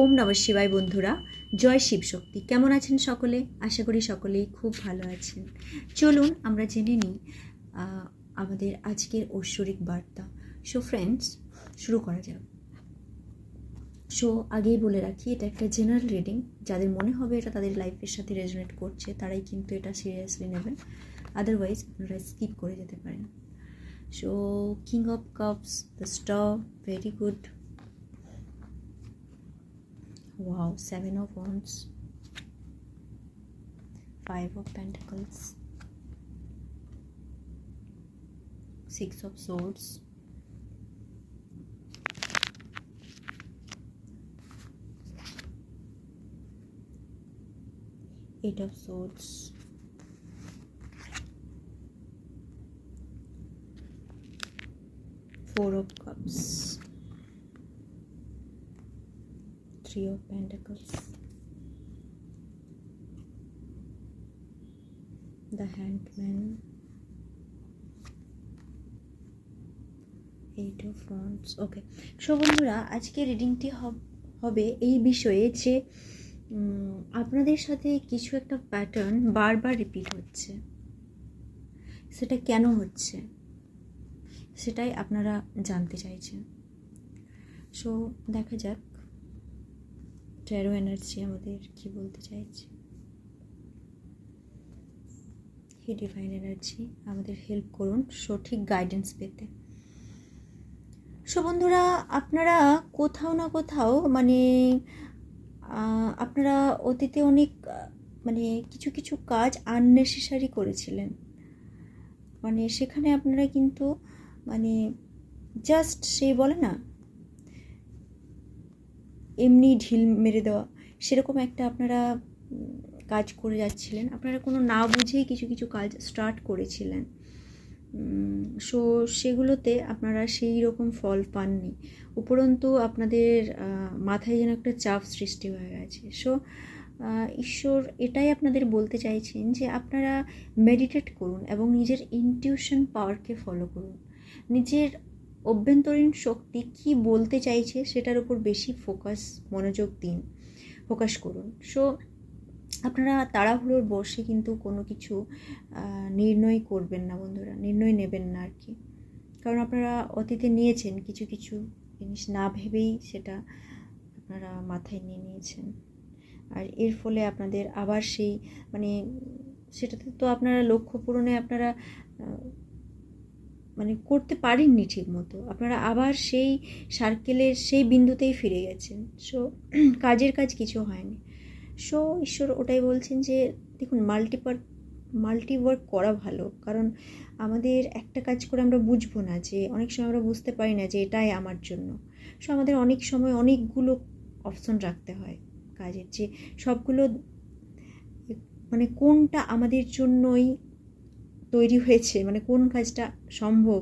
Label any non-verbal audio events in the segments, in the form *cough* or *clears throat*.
ওম নম শিবায় বন্ধুরা, জয় শিব শক্তি। কেমন আছেন সকলে? আশা করি সকলেই খুব ভালো আছেন। চলুন আমরা জেনে নিই আমাদের আজকের ঐশ্বরিক বার্তা। সো ফ্রেন্ডস শুরু করা যাক। সো আগেই বলে রাখি, এটা একটা জেনারেল রিডিং যাদের মনে হবে এটা তাদের লাইফের সাথে রেজোনেট করছে, তারাই কিন্তু এটা সিরিয়াসলি নেবেন। আদারওয়াইজ আপনারা স্কিপ করে যেতে পারেন। So king of cups the star very good Wow, Seven of Wands, Five of Pentacles, Six of Swords, Eight of Swords, Four of Cups. Three of Pentacles, the Hangman, Eight of Wands. Okay so বন্ধুরা আজকে রিডিংটি হবে এই বিষয়ে যে আপনাদের সাথে কিছু একটা প্যাটার্ন বারবার রিপিট হচ্ছে। সেটা কেন হচ্ছে? সেটাই আপনারা জানতে চাইছেন। সো দেখা যাক। ট্যারো এনার্জি আমাদের কি বলতে চাইছে? হি ডিভাইন এনার্জি আমাদের হেল্প করুন সঠিক গাইডেন্স পেতে। সো বন্ধুরা, আপনারা কোথাও না কোথাও মানে আপনারা অতীতে অনেক মানে কিছু কিছু কাজ আননেসেসারি করেছিলেন। মানে সেখানে আপনারা কিন্তু মানে জাস্ট সে বলে না এমনি ঢিল মেরে দেওয়া, সেরকম একটা আপনারা কাজ করে যাচ্ছিলেন। আপনারা কোনো না বুঝেই কিছু কিছু কাজ স্টার্ট করেছিলেন। সো সেগুলোতে আপনারা সেই রকম ফল পাননি। উপরন্তু আপনাদের মাথায় যেন একটা চাপ সৃষ্টি হয়ে গেছে। সো ঈশ্বর এটাই আপনাদের বলতে চাইছেন যে আপনারা মেডিটেট করুন এবং নিজের ইনটিউশন পাওয়ারকে ফলো করুন। নিজের অভ্যন্তরীণ শক্তি কি বলতে চাইছে সেটার উপর বেশি ফোকাস মনোযোগ দিন ফোকাস করুন। সো আপনারা তাড়াহুড়োর বসে কিন্তু কোনো কিছু নির্ণয় করবেন না বন্ধুরা, নির্ণয় নেবেন না আর কি কারণ আপনারা অতীতে নিয়েছেন কিছু কিছু জিনিস, না ভেবেই সেটা আপনারা মাথায় নিয়ে নিয়েছেন। আর এর ফলে আপনাদের আবার সেই মানে সেটাতে তো আপনারা লক্ষ্য পূরণে আপনারা মানে করতে পারেননি ঠিক মতো আপনারা আবার সেই সার্কেলের সেই বিন্দুতেই ফিরে গেছেন। সো *clears throat* কাজের কাজ কিছু হয়নি। সো ঈশ্বর ওটাই বলছেন যে, দেখুন মাল্টিপার মাল্টি ওয়ার্ক করা ভালো। কারণ আমাদের একটা কাজ করে আমরা বুঝব না যে, অনেক সময় আমরা বুঝতে পারি না যে, এটাই আমার জন্য। সো আমাদের অনেক সময় অনেকগুলো অপশন রাখতে হয় কাজের। যে, সবগুলো মানে কোনটা আমাদের জন্যই তৈরি হয়েছে মানে কোন কাজটা সম্ভব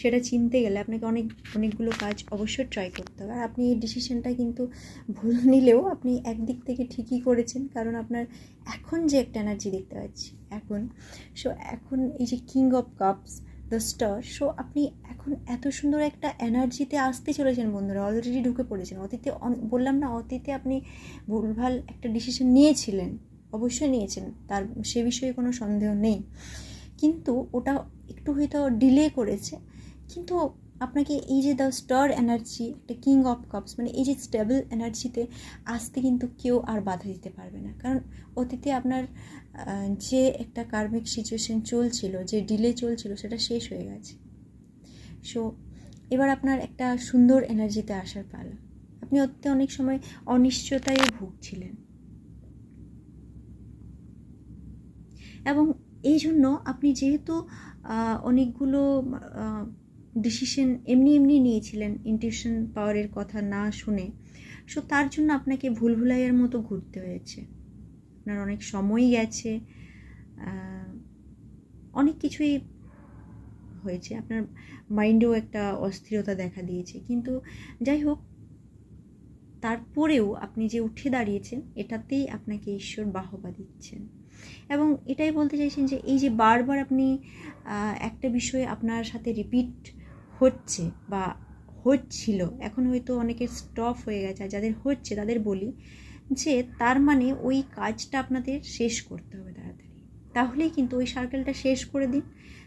সেটা চিনতে গেলে আপনাকে অনেক, অনেকগুলো কাজ অবশ্যই ট্রাই করতে হবে। আর আপনি এই ডিসিশনটা কিন্তু ভুল নিলেও আপনি একদিক থেকে ঠিকই করেছেন, কারণ আপনার এখন যে একটা এনার্জি দেখতে পাচ্ছি, এখন সো এখন এই যে king of cups the star so আপনি এখন এত সুন্দর একটা এনার্জিতে আসতে চলেছেন বন্ধুরা অলরেডি ঢুকে পড়েছেন। অতীতে বললাম না, অতীতে আপনি ভুলভাল একটা ডিসিশন নিয়েছিলেন, অবশ্যই নিয়েছেন, তার সে বিষয়ে কোনো সন্দেহ নেই। কিন্তু ওটা একটু হয়তো ডিলে করেছে। কিন্তু আপনাকে এই যে দ্য স্টার এনার্জি একটা কিং অফ কাপস মানে এই যে স্টেবল এনার্জিতে আসতে কিন্তু কেউ আর বাধা দিতে পারবে না। কারণ অতীতে আপনার যে একটা কার্মিক সিচুয়েশন চলছিল, যে ডিলে চলছিল, সেটা শেষ হয়ে গেছে। সো এবার আপনার একটা সুন্দর এনার্জিতে আসার পালা। আপনি অতীতে অনেক সময় অনিশ্চয়তায় ভুগছিলেন। এবং এই জন্য আপনি যেহেতু অনেকগুলো ডিসিশন এমনি এমনি নিয়েছিলেন ইনটিউশন পাওয়ারের কথা না শুনে সো তার জন্য আপনাকে ভুল ভুলাইয়ের মতো ঘুরতে হয়েছে। আপনার অনেক সময় গেছে অনেক কিছুই হয়েছে। আপনার মাইন্ডেও একটা অস্থিরতা দেখা দিয়েছে। কিন্তু যাই হোক, তারপরেও আপনি যে উঠে দাঁড়িয়েছেন, এটাতেই আপনাকে ঈশ্বর বাহবা দিচ্ছেন। এবং এটাই বলতে চাইছেন যে এই যে বারবার আপনি একটা বিষয়ে আপনার সাথে রিপিট হচ্ছে বা হচ্ছিল, এখন হয়তো অনেকের স্টপ হয়ে গেছে যাদের হচ্ছে তাদের বলি যে তার মানে ওই কাজটা আপনাদের শেষ করতে হবে তাড়াতাড়ি। তাহলেই কিন্তু ওই সার্কেলটা শেষ করে দিন,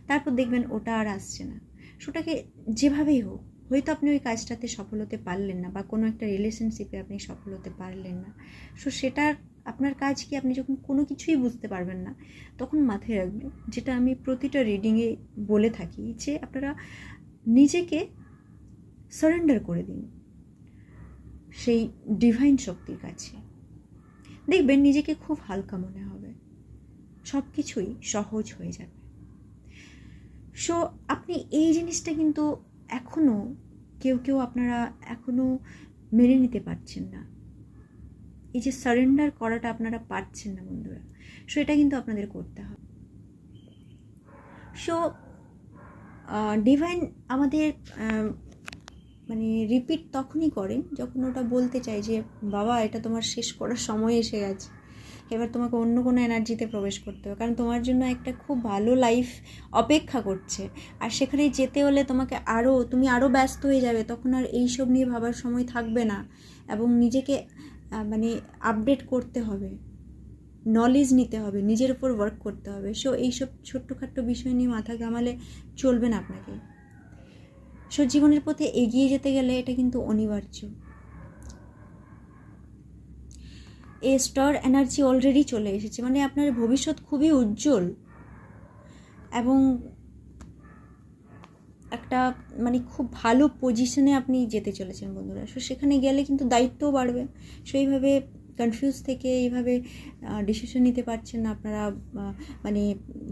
তারপর দেখবেন ওটা আর আসছে না। সেটাকে যেভাবেই হোক, হয়তো আপনি ওই কাজটাতে সফল হতে পারলেন না বা কোনো একটা রিলেশনশিপে আপনি সফল হতে পারলেন না। সো সেটার আপনার কাজ কি আপনি যখন কোনো কিছুই বুঝতে পারবেন না, তখন মাথায় রাখবেন যেটা আমি প্রতিটা রিডিংয়ে বলে থাকি যে আপনারা নিজেকে সারেন্ডার করে দিন। সেই ডিভাইন শক্তির কাছে। দেখবেন নিজেকে খুব হালকা মনে হবে। সব কিছুই সহজ হয়ে যাবে। সো আপনি এই জিনিসটা কিন্তু এখনও কেউ কেউ আপনারা এখনও মেনে নিতে পারছেন না। এই যে সারেন্ডার করাটা আপনারা পারছেন না বন্ধুরা সো এটা কিন্তু আপনাদের করতে হবে। সো ডিভাইন আমাদের মানে রিপিট তখনই করেন যখন ওটা বলতে চাই যে, বাবা, এটা তোমার শেষ করার সময় এসে গেছে। এবার তোমাকে অন্য কোনো এনার্জিতে প্রবেশ করতে হবে। কারণ তোমার জন্য একটা খুব ভালো লাইফ অপেক্ষা করছে। আর সেখানে যেতে হলে তোমাকে আরও তুমি আরও ব্যস্ত হয়ে যাবে, তখন আর এইসব নিয়ে ভাবার সময় থাকবে না। এবং নিজেকে মানে আপডেট করতে হবে নলেজ নিতে হবে, নিজের উপর ওয়ার্ক করতে হবে। সো এইসব ছোট্টখাট্ট বিষয় নিয়ে মাথা ঘামালে চলবে না আপনাকে। সো জীবনের পথে এগিয়ে যেতে গেলে এটা কিন্তু অনিবার্য। এ স্টার এনার্জি অলরেডি চলে এসেছে মানে আপনার ভবিষ্যৎ খুবই উজ্জ্বল। এবং একটা মানে খুব ভালো পজিশনে আপনি যেতে চলেছেন বন্ধুরা। সো সেখানে গেলে কিন্তু দায়িত্বও বাড়বে। সো এইভাবে কনফিউজ থেকে এইভাবে ডিসিশন নিতে পারছেন আপনারা মানে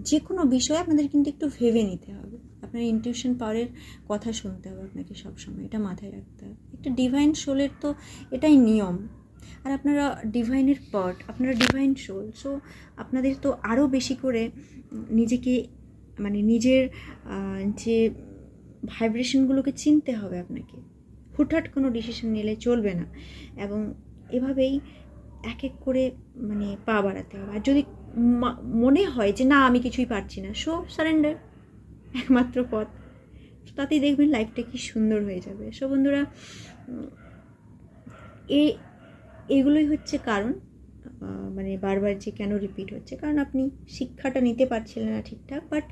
যে কোনো বিষয়ে আপনাদের কিন্তু একটু ভেবে নিতে হবে। আপনার ইনটিউশন পাওয়ারের কথা শুনতে হবে আপনাকে সবসময়, এটা মাথায় রাখতে হবে। একটা ডিভাইন সোলের তো এটাই নিয়ম। আর আপনারা ডিভাইনের পার্ট আপনারা ডিভাইন সোল সো আপনাদের তো আরও বেশি করে নিজেকে মানে নিজের যে ভাইব্রেশনগুলোকে চিনতে হবে আপনাকে। হুটহাট কোনো ডিসিশন নিলে চলবে না। এবং এভাবেই এক এক করে মানে পা বাড়াতে হবে। আর যদি মনে হয় যে না, আমি কিছুই পারছি না সো সারেন্ডার একমাত্র পথ। তাতেই দেখবেন লাইফটা কি সুন্দর হয়ে যাবে। সো বন্ধুরা, এ, এগুলোই হচ্ছে কারণ। মানে বারবার যে কেন রিপিট হচ্ছে। কারণ আপনি শিক্ষাটা নিতে পারছিলেন না ঠিকঠাক বাট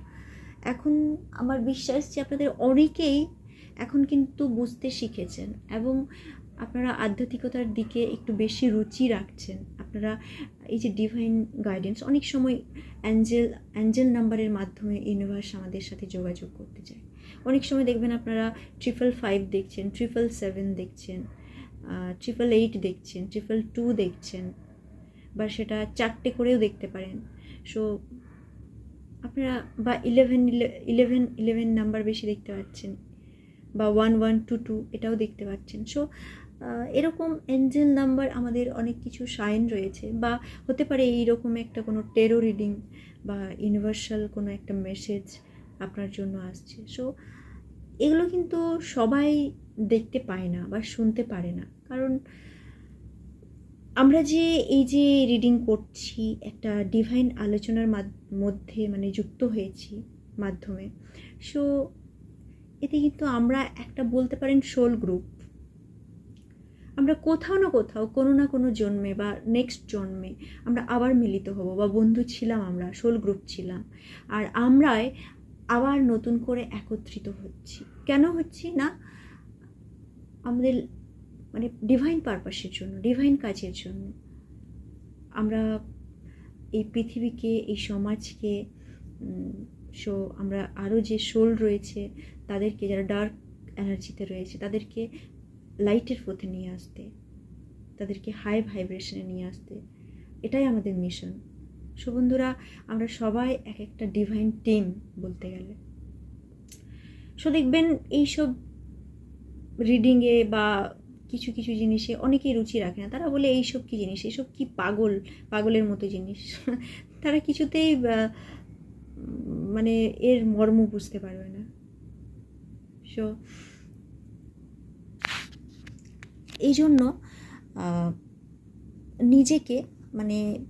এখন আমার বিশ্বাস যে আপনাদের অনেকেই এখন কিন্তু বুঝতে শিখেছেন এবং আপনারা আধ্যাত্মিকতার দিকে একটু বেশি রুচি রাখছেন। আপনারা এই যে ডিভাইন গাইডেন্স অনেক সময় অ্যাঞ্জেল অ্যাঞ্জেল নাম্বারের মাধ্যমে ইউনিভার্স আমাদের সাথে যোগাযোগ করতে চায়। অনেক সময় দেখবেন আপনারা ট্রিপল ফাইভ দেখছেন ট্রিপল সেভেন দেখছেন ট্রিপল এইট দেখছেন ট্রিপল টু দেখছেন বা সেটা চারটে করেও দেখতে পারেন। সো আপনারা বা ইলেভেন ইলেভেন ইলেভেন নাম্বার বেশি দেখতে পাচ্ছেন, বা ওয়ান ওয়ান টু টু এটাও দেখতে পাচ্ছেন। সো এরকম এঞ্জেল নাম্বার আমাদের অনেক কিছু সাইন রয়েছে, বা হতে পারে এইরকম একটা কোনো টেরো রিডিং বা ইউনিভার্সাল কোনো একটা মেসেজ আপনার জন্য আসছে। সো এগুলো কিন্তু সবাই দেখতে পায় না বা শুনতে পারে না। কারণ আমরা যে এই যে রিডিং করছি, একটা ডিভাইন আলোচনার মাধ- মধ্যে মানে যুক্ত হয়েছি মাধ্যমে সো এতে কিন্তু আমরা একটা বলতে পারেন সোল গ্রুপ আমরা কোথাও না কোথাও কোনো না কোনো জন্মে বা নেক্সট জন্মে আমরা আবার মিলিত হব বা বন্ধু ছিলাম আমরা সোল গ্রুপ ছিলাম। আর আমরাই আবার নতুন করে একত্রিত হচ্ছি। কেন হচ্ছি না? আমাদের মানে ডিভাইন পারপাসের জন্য ডিভাইন কাজের জন্য। আমরা এই পৃথিবীকে, এই সমাজকে সো আমরা আরও যে সোল রয়েছে, তাদেরকে যারা ডার্ক এনার্জিতে রয়েছে, তাদেরকে লাইটের পথে নিয়ে আসতে, তাদেরকে হাই ভাইব্রেশনে নিয়ে আসতে, এটাই আমাদের মিশন সো বন্ধুরা, আমরা সবাই এক একটা ডিভাইন টিম বলতে গেলে। সো দেখবেন এইসব রিডিংয়ে বা কিছু কিছু জিনিসে অনেকেই রুচি রাখে না। তারা বলে, এইসব কী জিনিস? এইসব কি পাগল? পাগলের মতো জিনিস? *laughs* তারা কিছুতেই মানে এর মর্ম বুঝতে পারবে না। সো এই জন্য নিজেকে মানে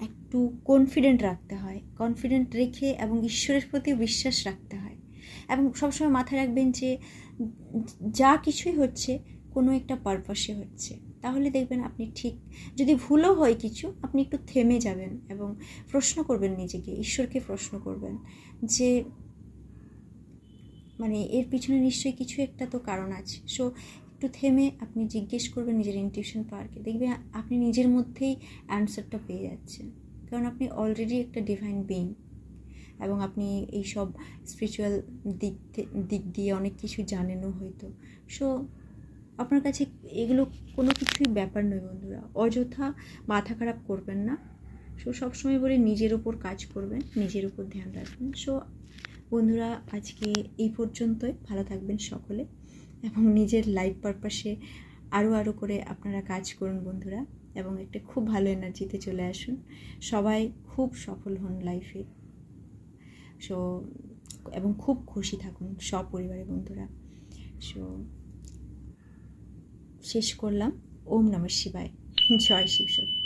একটু কনফিডেন্ট রাখতে হয়। কনফিডেন্ট রেখে এবং ঈশ্বরের প্রতি বিশ্বাস রাখতে হয়। এবং সবসময় মাথায় রাখবেন যে, যা কিছুই হচ্ছে কোনো একটা পারপাসে হচ্ছে। তাহলে দেখবেন আপনি ঠিক, যদি ভুলও হয় কিছু, আপনি একটু থেমে যাবেন এবং প্রশ্ন করবেন নিজেকে, ঈশ্বরকে প্রশ্ন করবেন যে মানে এর পিছনে নিশ্চয়ই কিছু একটা তো কারণ আছে। সো একটু থেমে আপনি জিজ্ঞেস করবেন নিজের ইনটিউশন পাওয়ারকে। দেখবেন আপনি নিজের মধ্যেই অ্যান্সারটা পেয়ে যাচ্ছেন। কারণ আপনি অলরেডি একটা ডিভাইন বিং এবং আপনি এই সব স্পিরিচুয়াল দিক দিক দিয়ে অনেক কিছু জানেনও হয়তো। সো আপনার কাছে এগুলো কোনো কিছুই ব্যাপার নয় বন্ধুরা। অযথা মাথা খারাপ করবেন না। সো, সবসময় বলে নিজের উপর কাজ করবেন, নিজের উপর ধ্যান রাখবেন। সো, বন্ধুরা, আজকে এই পর্যন্তই। ভালো থাকবেন সকলে। এবং নিজের লাইফ পারপাসে আরও আরও করে আপনারা কাজ করুন বন্ধুরা। এবং একটা খুব ভালো এনার্জিতে চলে আসুন। সবাই খুব সফল হন লাইফে সো, এবং খুব খুশি থাকুন সপরিবারে বন্ধুরা। সো শেষ করলাম। ওম নমঃ শিবায়। জয় শিব শক্তি